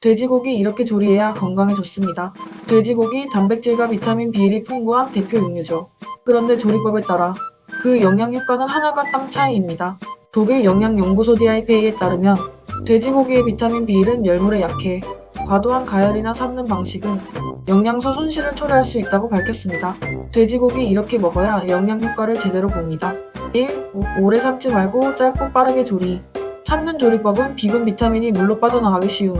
돼지고기 이렇게 조리해야 건강에 좋습니다. 돼지고기 단백질과 비타민 B일이 풍부한 대표 육류죠. 그런데 조리법에 따라 그 영양 효과는 하늘과 땅 차이입니다. 독일 영양연구소 DIPA에 따르면 돼지고기의 비타민 B1은 열물에 약해 과도한 가열이나 삶는 방식은 영양소 손실을 초래할 수 있다고 밝혔습니다. 돼지고기 이렇게 먹어야 영양 효과를 제대로 봅니다. 1. 오래 삶지 말고 짧고 빠르게 조리. 삶는 조리법은 비군 비타민이 물로 빠져나가기 쉬움.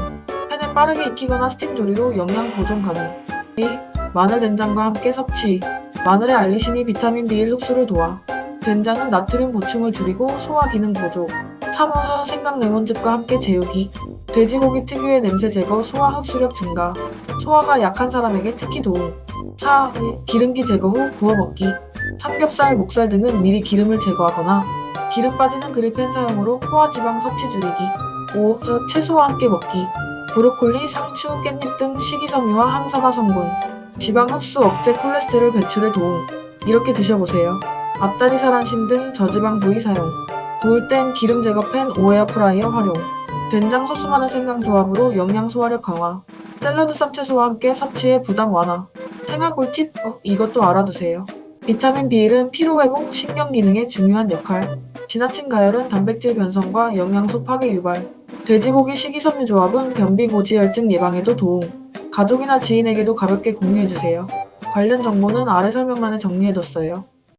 빠르게 익히거나 스팀 조리로 영양 보존 가능. 2. 마늘 된장과 함께 섭취. 마늘의 알리신이 비타민 B1 흡수를 도와. 된장은 나트륨 보충을 줄이고 소화 기능 보조. 참호수 생강 레몬즙과 함께 재우기. 돼지고기 특유의 냄새 제거, 소화 흡수력 증가. 소화가 약한 사람에게 특히 도움. 4. 기름기 제거 후 구워 먹기. 삼겹살, 목살 등은 미리 기름을 제거하거나 기름 빠지는 그릴팬 사용으로 포화 지방 섭취 줄이기. 5. 채소와 함께 먹기. 브로콜리, 상추, 깻잎 등 식이섬유와 항산화 성분. 지방 흡수 억제 콜레스테롤 배출에 도움. 이렇게 드셔보세요. 앞다리살 안심 등 저지방 부위 사용. 구울 땐 기름 제거 팬 오에어 프라이어 활용. 된장 소스 마늘 생강 조합으로 영양 소화력 강화. 샐러드 쌈 채소와 함께 섭취의 부담 완화. 생활 꿀팁 어, 이것도 알아두세요. 비타민 B1은 피로 회복, 신경 기능에 중요한 역할. 지나친 가열은 단백질 변성과 영양소 파괴 유발. 돼지고기 식이섬유 조합은 변비 고지혈증 예방에도 도움. 가족이나 지인에게도 가볍게 공유해주세요. 관련 정보는 아래 설명란에 정리해뒀어요.